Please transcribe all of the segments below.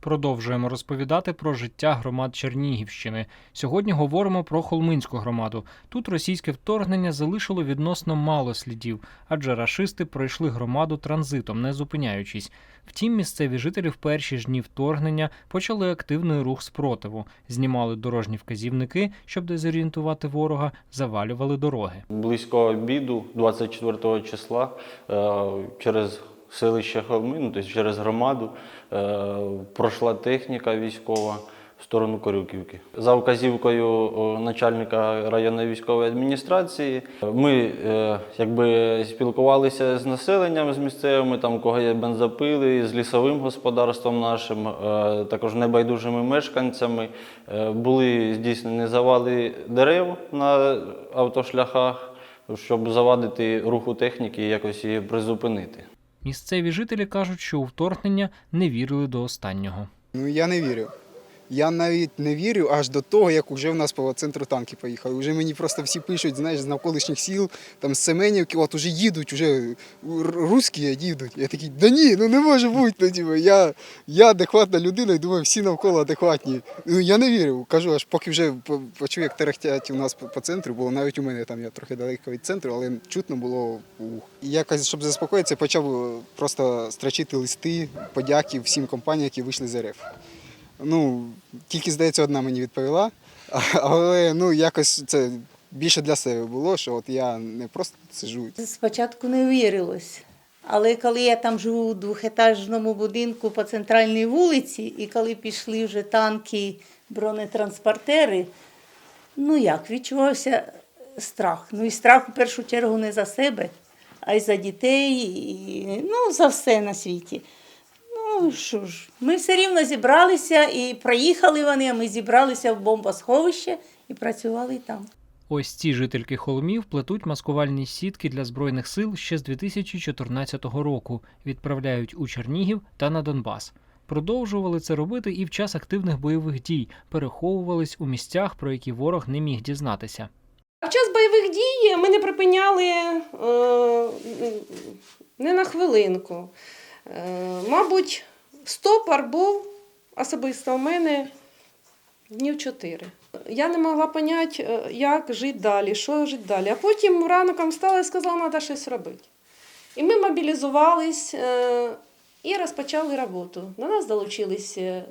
Продовжуємо розповідати про життя громад Чернігівщини. Сьогодні говоримо про Холминську громаду. Тут російське вторгнення залишило відносно мало слідів, адже рашисти пройшли громаду транзитом, не зупиняючись. Втім, місцеві жителі в перші ж дні вторгнення почали активний рух спротиву, знімали дорожні вказівники, щоб дезорієнтувати ворога, завалювали дороги. Близько обіду, 24 числа, е, через селище Холми, ну, тобто через громаду, е, пройшла техніка військова в сторону Корюківки. За вказівкою начальника районної військової адміністрації ми е, якби спілкувалися з населенням, з місцевими, там кого є бензопили, з лісовим господарством нашим, е, також небайдужими мешканцями. Були здійснені завали дерев на автошляхах, щоб завадити руху техніки і якось її призупинити. Місцеві жителі кажуть, що у вторгнення не вірили до останнього. Ну я не вірю. Я навіть не вірю аж до того, як уже в нас по центру танки поїхали. Уже мені просто всі пишуть, знаєш, з навколишніх сіл, там з Семенівки, от уже їдуть, уже русські їдуть. Я такий, да ні, ну не може бути. Ну, типу, я, я адекватна людина і думаю, всі навколо адекватні. Ну я не вірю. Кажу, аж поки вже почув, як терехтять у нас по, по центру, було навіть у мене там я трохи далеко від центру, але чутно було ух. І якось, щоб заспокоїтися, почав просто строчити листи, подяки всім компаніям, які вийшли з РФ. Ну, тільки, здається, одна мені відповіла, але ну, якось це більше для себе було, що от я не просто сижу. Спочатку не вірилось. Але коли я там живу у двохетажному будинку по центральній вулиці, і коли пішли вже танки, бронетранспортери, ну як, відчувався страх. Ну і страх в першу чергу не за себе, а й за дітей, і, ну, за все на світі. Ну що ж, ми все рівно зібралися і проїхали вони, а ми зібралися в бомбосховище і працювали там. Ось ці жительки холмів плетуть маскувальні сітки для збройних сил ще з 2014 року, відправляють у Чернігів та на Донбас. Продовжували це робити і в час активних бойових дій, переховувались у місцях, про які ворог не міг дізнатися. В час бойових дій ми не припиняли е, не на хвилинку. Е, мабуть, стопор був особисто у мене днів чотири. Я не могла зрозуміти, як жити далі, що жити далі. А потім раноком встала і сказала, треба щось робити. І ми мобілізувались е, і розпочали роботу. До нас долучилися е,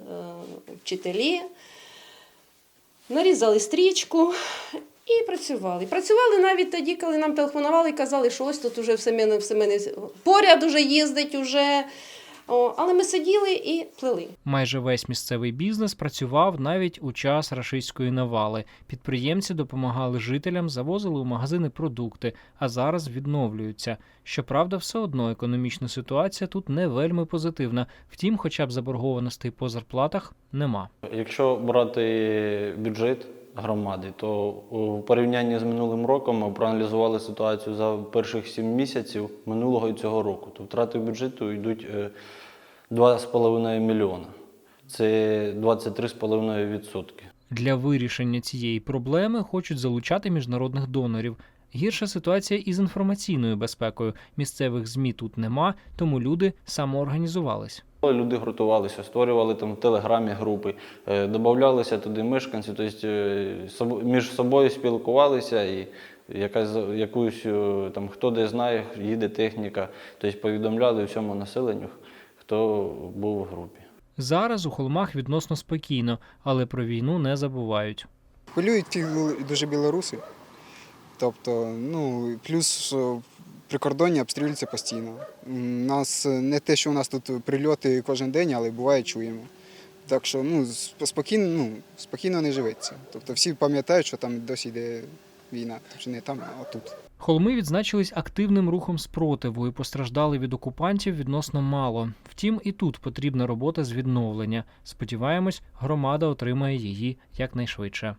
вчителі, нарізали стрічку і працювали. Працювали навіть тоді, коли нам телефонували і казали, що ось тут уже все мене, все мене поряд уже їздить, уже. О, але ми сиділи і плели. Майже весь місцевий бізнес працював навіть у час рашистської навали. Підприємці допомагали жителям, завозили у магазини продукти, а зараз відновлюються. Щоправда, все одно економічна ситуація тут не вельми позитивна. Втім, хоча б заборгованостей по зарплатах нема. Якщо брати бюджет громади, то у порівнянні з минулим роком ми проаналізували ситуацію за перших 7 місяців минулого і цього року. То втрати бюджету йдуть е, 2,5 мільйона. Це 23,5%. Для вирішення цієї проблеми хочуть залучати міжнародних донорів. Гірша ситуація із інформаційною безпекою. Місцевих змі тут нема, тому люди самоорганізувались. Люди гуртувалися, створювали там в телеграмі групи, е, додавалися туди мешканці, тобто е, між собою спілкувалися і якась якусь е, там хто де знає, їде техніка, тобто повідомляли всьому населенню, хто був в групі. Зараз у холмах відносно спокійно, але про війну не забувають. Хвилюють ті дуже білоруси. Тобто, ну, плюс що прикордоння обстрілюються постійно. М, Нас е, не те, що у нас тут прильоти кожен день, але буває чуємо. Так що ну, спокійно, ну, спокійно не живеться. Тобто всі пам'ятають, що там досі йде війна. Тобто не там, а тут. Холми відзначились активним рухом спротиву і постраждали від окупантів відносно мало. Втім, і тут потрібна робота з відновлення. Сподіваємось, громада отримає її якнайшвидше.